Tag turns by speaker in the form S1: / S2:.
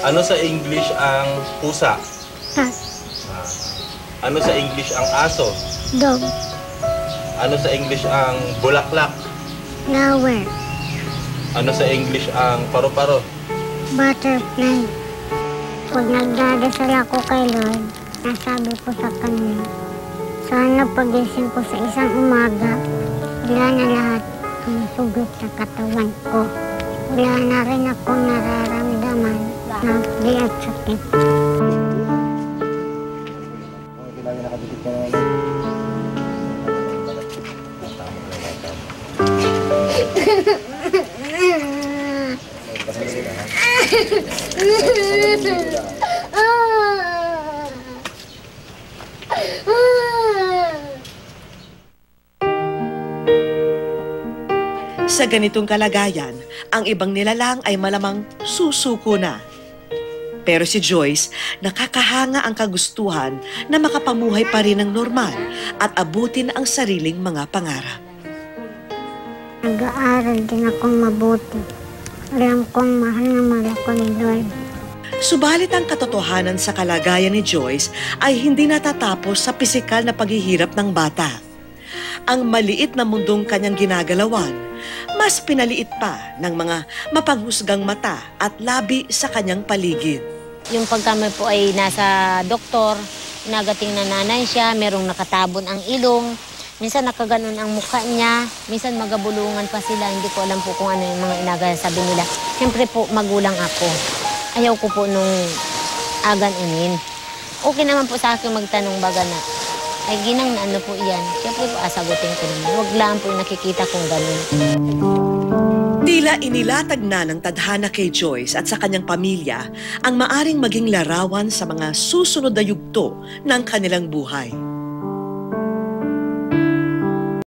S1: Ano sa English ang pusa?
S2: cat,
S1: Ah. Ano sa English ang aso?
S2: dog,
S1: Ano sa English ang bulaklak?
S2: flower,
S1: Ano sa English ang paru-paro?
S2: butterfly. Pag nagdadasal ako kay Lord, nasabi ko sa kanya, sana pagising ko sa isang umaga, wala na lahat ang sugat sa katawan ko. Wala na rin ako nararamdaman na di at sakit.
S3: Sa ganitong kalagayan, ang ibang nilalang ay malamang susuko na. Pero si Joyce, nakakahanga ang kagustuhan na makapamuhay pa rin ng normal at abutin ang sariling mga pangarap.
S2: Nag-aaral din akong mabuti. Alam kong mahal na mahal ako ni Lord.
S3: Subalit ang katotohanan sa kalagayan ni Joyce ay hindi natatapos sa pisikal na paghihirap ng bata. Ang maliit na mundong kanyang ginagalawan, mas pinaliit pa ng mga mapanghusgang mata at labi sa kanyang paligid.
S4: Yung pag kami po ay nasa doktor, nagating na nanay siya, merong nakatabon ang ilong, minsan nakaganon ang mukha niya, minsan magabulungan pa sila, hindi ko alam po kung ano yung mga inagasabi nila. Siyempre po, magulang ako. Ayaw ko po nung aganunin. Okay naman po sa akin magtanong baga na, ay ginang na ano po iyan. Siyempre po, asagutin ko naman. Huwag lang po nakikita kong ganun.
S3: Tila inilatag na ng tadhana kay Joyce at sa kanyang pamilya ang maaring maging larawan sa mga susunod na yugto ng kanilang buhay.